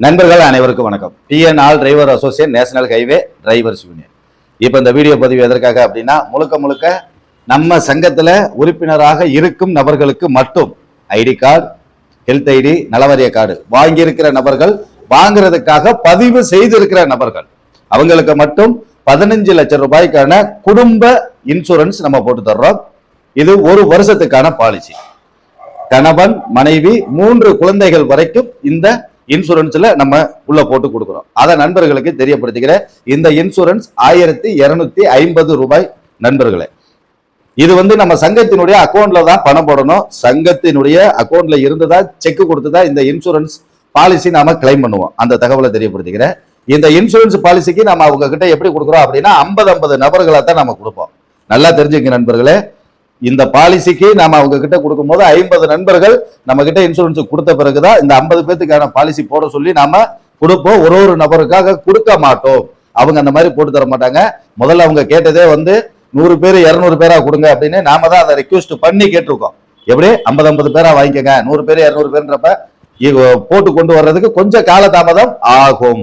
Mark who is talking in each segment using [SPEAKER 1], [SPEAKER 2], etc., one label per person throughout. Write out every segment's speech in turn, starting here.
[SPEAKER 1] நண்பர்கள் அனைவருக்கும் வணக்கம். TNR driver associate national highway drivers union இப்போ இந்த வீடியோ பதிவு எதற்காக அப்படின்னா முழுக்க முழுக்க நம்ம சங்கத்தில் உறுப்பினராக இருக்கும் நபர்களுக்கு மட்டும் ஐடி கார்டு ஹெல்த் ஐடி நலவாரிய கார்டு வாங்கியிருக்கிற நபர்கள் வாங்குறதுக்காக பதிவு செய்திருக்கிற நபர்கள். அவங்களுக்கு மட்டும் பதினஞ்சு லட்சம் ரூபாய்க்கான குடும்ப இன்சூரன்ஸ் நம்ம போட்டு தர்றோம். இது ஒரு வருஷத்துக்கான பாலிசி கணவன் மனைவி மூன்று குழந்தைகள் வரைக்கும் இந்த இன்சூரன்ஸ்ல நம்ம உள்ள போட்டு கொடுக்குறோம். அதை நண்பர்களுக்கு தெரியப்படுத்திக்கிறேன். இந்த இன்சூரன்ஸ் ஆயிரத்தி இருநூத்தி ஐம்பது ரூபாய் நண்பர்களே. இது வந்து நம்ம சங்கத்தினுடைய அக்கௌண்ட்ல தான் பணம் போடணும். சங்கத்தினுடைய அக்கௌண்ட்ல இருந்துதா செக் கொடுத்துதான் இந்த இன்சூரன்ஸ் பாலிசி நாம கிளைம் பண்ணுவோம். அந்த தகவலை தெரியப்படுத்திக்கிறேன். இந்த இன்சூரன்ஸ் பாலிசிக்கு நம்ம அவங்க கிட்ட எப்படி கொடுக்குறோம் அப்படின்னா ஐம்பது ஐம்பது நபர்களை தான் நம்ம கொடுப்போம். நல்லா தெரிஞ்சுக்க நண்பர்களே. இந்த பாலிசிக்கு நாம அவங்க கிட்ட கொடுக்கும்போது ஐம்பது நண்பர்கள் நம்ம கிட்ட இன்சூரன்ஸ் கொடுத்த பிறகுதான் இந்த ஐம்பது பேத்துக்கான பாலிசி போட சொல்லி நாம கொடுப்போம். ஒரு ஒரு நபருக்காக கொடுக்க மாட்டோம். அவங்க அந்த மாதிரி போட்டு தர மாட்டாங்க. முதல்ல அவங்க கேட்டதே வந்து நூறு பேர் இரநூறு பேரா கொடுங்க அப்படின்னு நாம தான் அதை ரெக்வஸ்ட் பண்ணி கேட்டிருக்கோம். எப்படி? ஐம்பது ஐம்பது பேரா வாங்கிக்கோங்க. நூறு பேர் இரநூறு பேர்ன்றப்ப போட்டு கொண்டு வர்றதுக்கு கொஞ்சம் காலதாமதம் ஆகும்.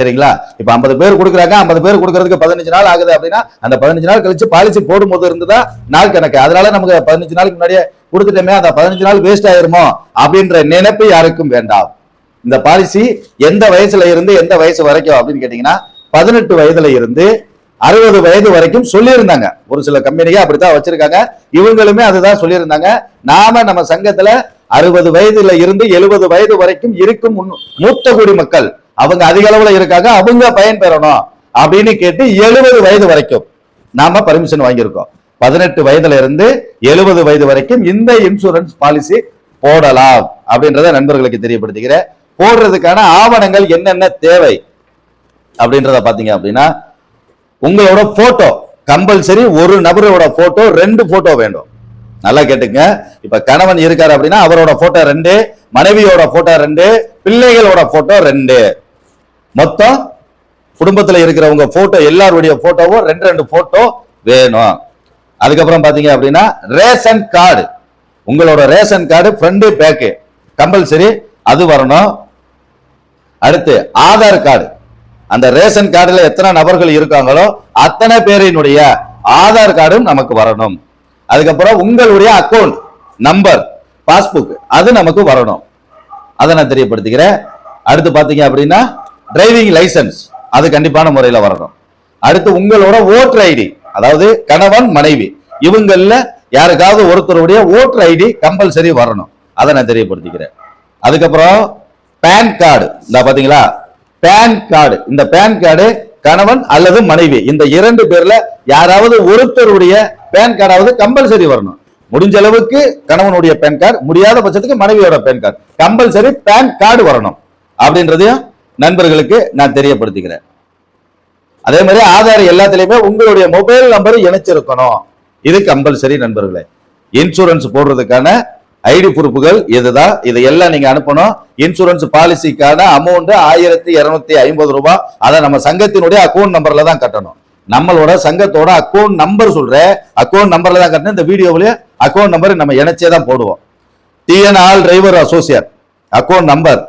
[SPEAKER 1] சரிங்களா? இப்ப ஐம்பது பேர் கொடுக்குறாங்க ஐம்பது பேர் கொடுக்கறதுக்கு பதினஞ்சு நாள் ஆகுது அப்படின்னா அந்த பதினஞ்சு நாள் கழிச்சு பாலிசி போடும்போது இருந்துதா நாள் கணக்கு. அதனால நமக்கு பதினஞ்சு நாளுக்கு முன்னாடியே கொடுத்துட்டோமே அந்த பதினஞ்சு நாள் வேஸ்ட் ஆயிருமோ அப்படின்ற நினைப்பு யாருக்கும் வேண்டாம். இந்த பாலிசி எந்த வயசுல இருந்து எந்த வயசு வரைக்கும் அப்படின்னு கேட்டீங்கன்னா பதினெட்டு வயதுல இருந்து அறுபது வயது வரைக்கும் சொல்லியிருந்தாங்க. ஒரு சில கம்பெனிங்க அப்படித்தான் வச்சிருக்காங்க. இவங்களுமே அதுதான் சொல்லியிருந்தாங்க. நாம நம்ம சங்கத்துல அறுபது வயதுல இருந்து எழுபது வயது வரைக்கும் இருக்கும் முன்- மூத்த குடிமக்கள் அவங்க அதிக அளவுல இருக்காங்க அவங்க பயன்பெறணும் அப்படின்னு கேட்டு எழுபது வயது வரைக்கும் நாம பர்மிஷன் வாங்கியிருக்கோம். பதினெட்டு வயதுல இருந்து எழுபது வயது வரைக்கும் இந்த இன்சூரன்ஸ் பாலிசி போடலாம் அப்படின்றத நண்பர்களுக்கு தெரியப்படுத்துகிறேன். போடுறதுக்கான ஆவணங்கள் என்னென்ன தேவை அப்படின்றத பாத்தீங்க அப்படின்னா உங்களோட போட்டோ கம்பல்சரி ஒரு நபரோட போட்டோ ரெண்டு போட்டோ வேண்டும். நல்லா கேட்டுங்க. இப்ப கணவன் இருக்காரு அப்படின்னா அவரோட போட்டோ ரெண்டு மனைவியோட போட்டோ ரெண்டு பிள்ளைகளோட போட்டோ ரெண்டு. மொத்தம் குடும்பத்தில் இருக்கிறவங்க போட்டோ எல்லாருடைய போட்டோவும் ரெண்டு ரெண்டு போட்டோ வேணும். அதுக்கப்புறம் பார்த்தீங்க அப்படின்னா ரேஷன் கார்டு உங்களோட ration card front back compulsory அது வரணும். அடுத்து ஆதார் கார்டு அந்த ரேஷன் கார்டில் எத்தனை நபர்கள் இருக்காங்களோ அத்தனை பேரினுடைய ஆதார் கார்டும் நமக்கு வரணும். அதுக்கப்புறம் உங்களுடைய அக்கௌண்ட் நம்பர் பாஸ்புக் அது நமக்கு வரணும். அதை நான் தெரியப்படுத்திக்கிறேன். அடுத்து பார்த்தீங்க அப்படின்னா டிரைவிங் லைசென்ஸ் அது கண்டிப்பான முறையில் வரணும். அடுத்து உங்களோட ஓட்டர் ஐடி அதாவது கணவன் மனைவி இவங்களில் யாருக்காவது ஒருத்தருடைய ஓட்டர் ஐடி கம்பல்சரி வரணும். அதை நான் தெரியப்படுத்திக்கிறேன். அதுக்கப்புறம் பேன் கார்டு இந்த பார்த்தீங்களா பேன் கார்டு இந்த பேன் கார்டு கணவன் அல்லது மனைவி இந்த இரண்டு பேர்ல யாராவது ஒருத்தருடைய பேன் கார்டாவது கம்பல்சரி வரணும். முடிஞ்ச அளவுக்கு கணவனுடைய பேன் கார்டு முடியாத பட்சத்துக்கு மனைவியோட PAN card compulsory PAN card வரணும். அப்படின்றதையும் நண்பர்களுக்கு நான் தெரியப்படுத்திக்கிறேன். அதே மாதிரி ஆதார் எல்லாத்துலேயுமே உங்களுடைய மொபைல் நம்பர் இணைச்சிருக்கணும். இது கம்பல்சரி நண்பர்களே. இன்சூரன்ஸ் போடுறதுக்கான ஐடி ப்ரூஃபுகள் இதுதான். இதையெல்லாம் எல்லாம் நீங்க அனுப்பணும். இன்சூரன்ஸ் பாலிசிக்கான அமௌண்ட் ஆயிரத்தி இருநூத்தி ஐம்பது ரூபாய். அதை நம்ம சங்கத்தினுடைய அக்கௌண்ட் நம்பர்ல தான் கட்டணும். நம்மளோட சங்கத்தோட அக்கௌண்ட் நம்பர் சொல்றேன். அக்கௌண்ட் நம்பர்ல தான் கட்டணும். இந்த வீடியோவிலேயே அக்கௌண்ட் நம்பர் நம்ம இணைச்சே தான் போடுவோம். TN all driver associate account number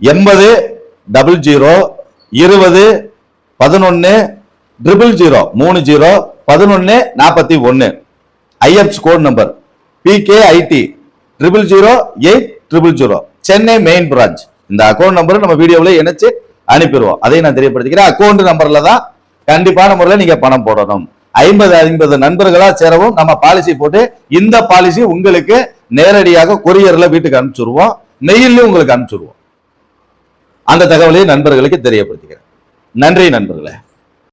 [SPEAKER 1] எண்பது டபுள் ஜீரோ இருபது பதினொன்று ட்ரிபிள் ஜீரோ மூணு ஜீரோ பதினொன்று நாற்பத்தி ஒன்று IFSC code number PK ID triple zero eight triple zero. Chennai main branch இந்த அக்கௌண்ட் நம்பரை நம்ம வீடியோவில் இணைச்சு அனுப்பிடுவோம். அதையும் நான் தெரியப்படுத்திக்கிறேன். அக்கௌண்ட் நம்பரில் தான் கண்டிப்பான முறையில் நீங்கள் பணம் போடணும். ஐம்பது ஐம்பது நண்பர்களாக சேரவும் நம்ம பாலிசி போட்டு இந்த பாலிசி உங்களுக்கு நேரடியாக கொரியரில் வீட்டுக்கு அனுப்பிச்சுடுவோம். மெயிலையும் உங்களுக்கு அனுப்பிச்சுடுவோம். அந்த தகவலையும் நண்பர்களுக்கு தெரியப்படுத்துகிறேன். நன்றி நண்பர்களே.